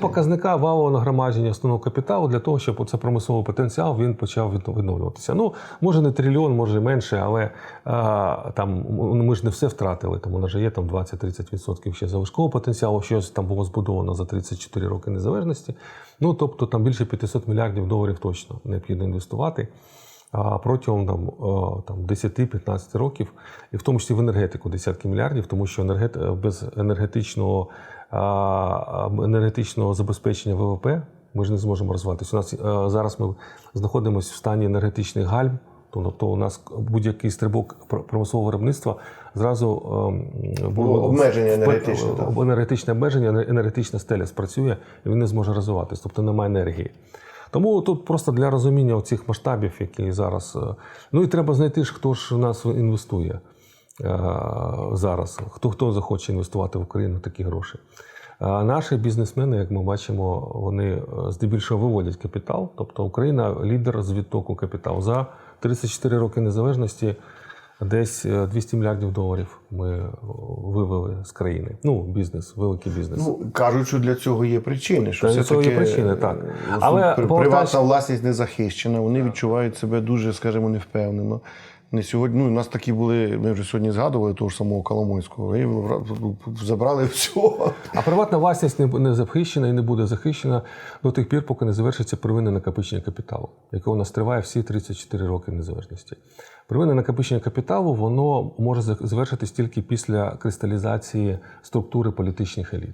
показника валового нагромадження основного капіталу для того, щоб оце промисловий потенціал він почав відновлюватися. Ну, може не трильйон, може менше, але а, там ну, ми ж не все втратили. Тому у нас є там 20-30% ще залишкового потенціалу, щось там було збудовано за 34 роки незалежності. Ну тобто там більше 500 мільярдів доларів точно необхідно інвестувати. А протягом там, там 10-15 років, і в тому числі в енергетику десятки мільярдів, тому що енергет... без енергетичного, енергетичного забезпечення ВВП ми ж не зможемо розвиватися. У нас е, зараз ми знаходимося в стані енергетичних гальм. Тобто у нас будь-який стрибок промислового виробництва зразу ем, було Ну, обмеження енергетичне, енергетичне обмеження, енергетична стеля спрацює, і він не зможе розвиватися, тобто немає енергії. Тому тут просто для розуміння цих масштабів, які зараз. е, Ну і треба знайти ж, хто ж у нас інвестує зараз, хто хто захоче інвестувати в Україну такі гроші. А Наші бізнесмени, як ми бачимо, вони е, здебільшого виводять капітал. Тобто Україна лідер з відтоку капіталу. За 34 роки незалежності десь е, 200 мільярдів доларів ми е, вивели з країни. Ну, бізнес, великий бізнес. Ну, кажуть, що для цього є причини. Що для цього є причини, так. е, Але приватна власність не захищена, вони відчувають себе дуже, скажімо, невпевнено. Не сьогодні, ну, у нас такі були, ми вже сьогодні згадували того ж самого Коломойського, і забрали все. А приватна власність не, не захищена і не буде захищена до тих пір, поки не завершиться первинне накопичення капіталу, яке у нас триває всі 34 роки незалежності. Первинне накопичення капіталу воно може за- завершитись тільки після кристалізації структури політичних еліт.